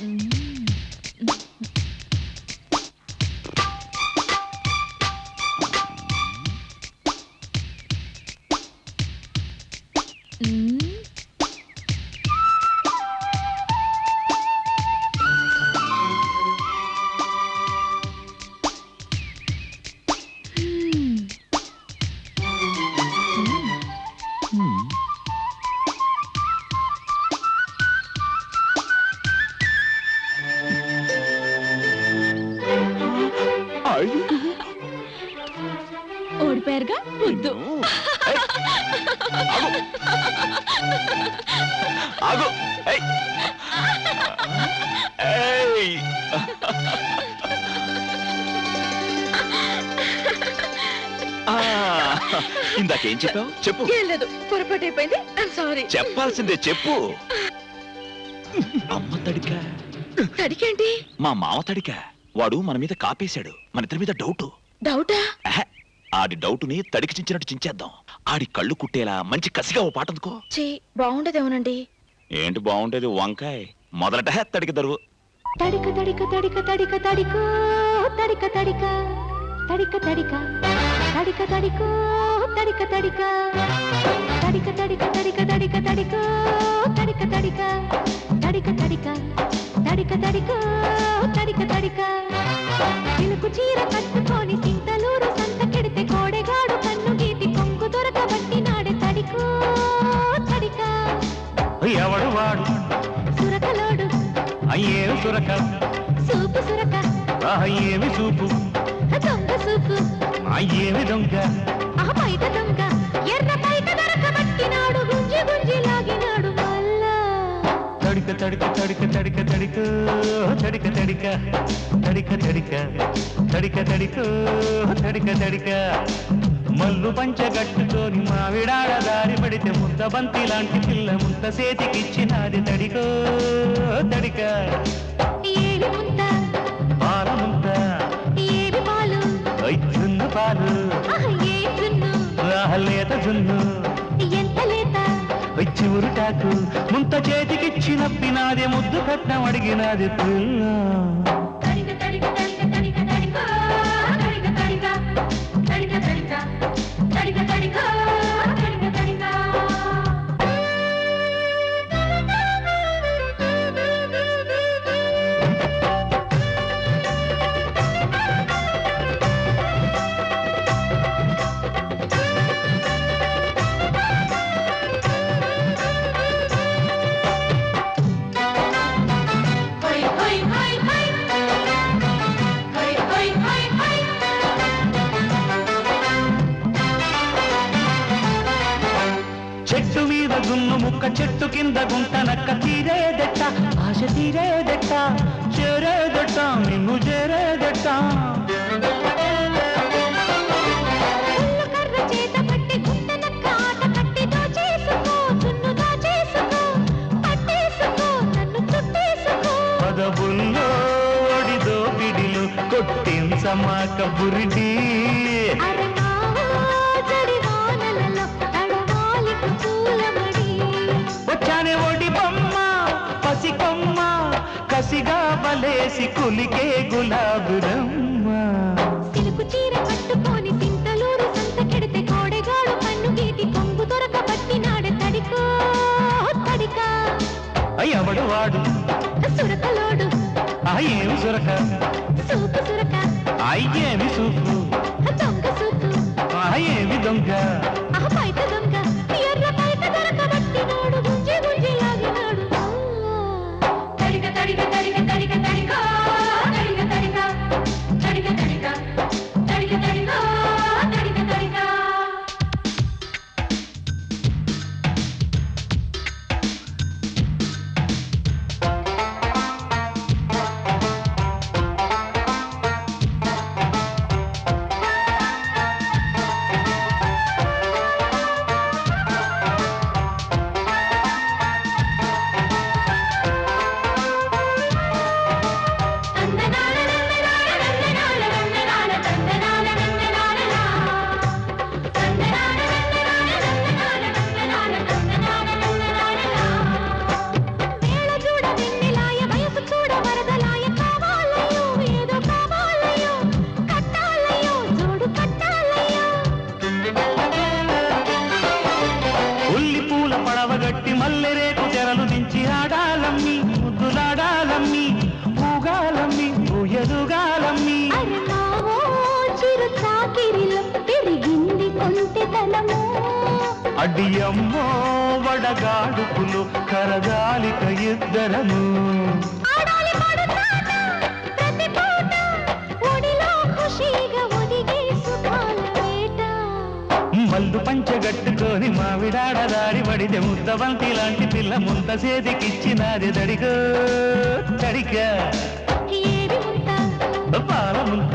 Mm-hmm. ఓడిపోయారుగా? వద్దు. ఆగు. ఏయ్. ఏయ్. ఆ, ఇందాకేం చెప్పావు? చెప్పు. ఏం లేదు. పొరపాటు అయిపోయింది. సారీ చెప్పాల్సిందే చెప్పు. అమ్మ తడిక. తడికేంటి? మా మామ తడిక. వాడు మన మీద కాపేశాడు. మన ఇద్దరి మీద డౌట్ డౌటా ఆడి డౌటుని తడికి చించినట్టు చించేద్దాం ఆడి కళ్ళు కుట్టేలా మంచి కసిగా ఓ పాట అందుకో చీ బాగుండదేమోనండి ఏంటి బాగుంటేది వంకాయ్ మొదలట తడికి దరువు తడిక తడిక తడిక తడిక తడికో తడిక తడిక తడిక తడిక తడిక తడికో తడిక తడిక తడిక తడిక తడిక తడిక తడికో తడిక తడిక తడిక తడిక తడిక తడికో తడిక తడిక చిలుకు చీర కట్టుకొని సింతలూరు సంత కెడితే కోడెగాడు కన్ను గీతి కొంగు దొరకబట్టి నాడే తడికో తడిక. ఎవడు వాడు? సురకలోడు. అయ్యేవి సురక? సూపు సురక. ఏమి చూపు దొంగ సూపు. అయ్యేవి దొంగ? ఆ బయట దొంగ. ఎర్ర బయట తడిక తడిక తడిక తడిక తడిక తడిక తడిక తడిక తడిక తడిక తడిక తడిక మల్లు పంచ గట్టుతోని మావిడాడ దారి పడితే ముద్ద బంతి లాంటి పిల్ల ముద్ద సేతికిచ్చినాది తడికో తడిక నాకు ముంత చేతికిచ్చి నప్పినాది ముద్దు కట్నం అడిగినాది పిల్ల. ಚಂದ ಗುಂಟನಕ್ಕ ತೀರೇ ದಟ್ಟ ಆಶೆ ತೀರೇ ದಟ್ಟ ಚೇರೇ ದಟ್ಟ ನಿನ್ನು ಜೇರೇ ದಟ್ಟ పదవుల్లో ఒడిదో పిడిలు కొట్టించమాక బురిటీ గులాబురమ్మ సిలుకు చీర కట్టుకొని సింతలూరు సంత కెడితే కోడెగాడు కన్ను గీటి కొంగు దొరక పట్టినాడు తడికో తడిక. అయ్యవడు వాడు? సురకలోడు అయ్యేమి సురక? సూపు సురక. అయ్యేమి సూపు? దొంగ సూపు. అయ్యేమి దొంగ? గట్టి మల్లె రేపు చెరలు దించి ఆడాలమ్మి ముద్దులాడాలమ్మి పూగాలమ్మి ఊయలుగాలమ్మి పెరిగింది కొంటెతనము అడియమ్మో వడగాడుపులు కరగాలిక ఇద్దరము. ఆడాలి పంచగట్టుకొని మావిడాడ దారి పడితే ముద్దబంతి లాంటి పిల్ల ముంత చేతికిచ్చినాది దడిగో ముంత? పాల ముంత.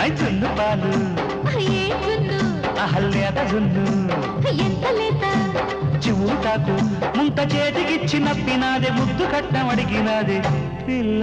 ఐ జున్ను పాలు. అహల్యాద జున్ను? చివుటాకు ముంత చేతికిచ్చి నప్పినాదే ముద్దు కట్టం అడిగినాదే. పిల్ల.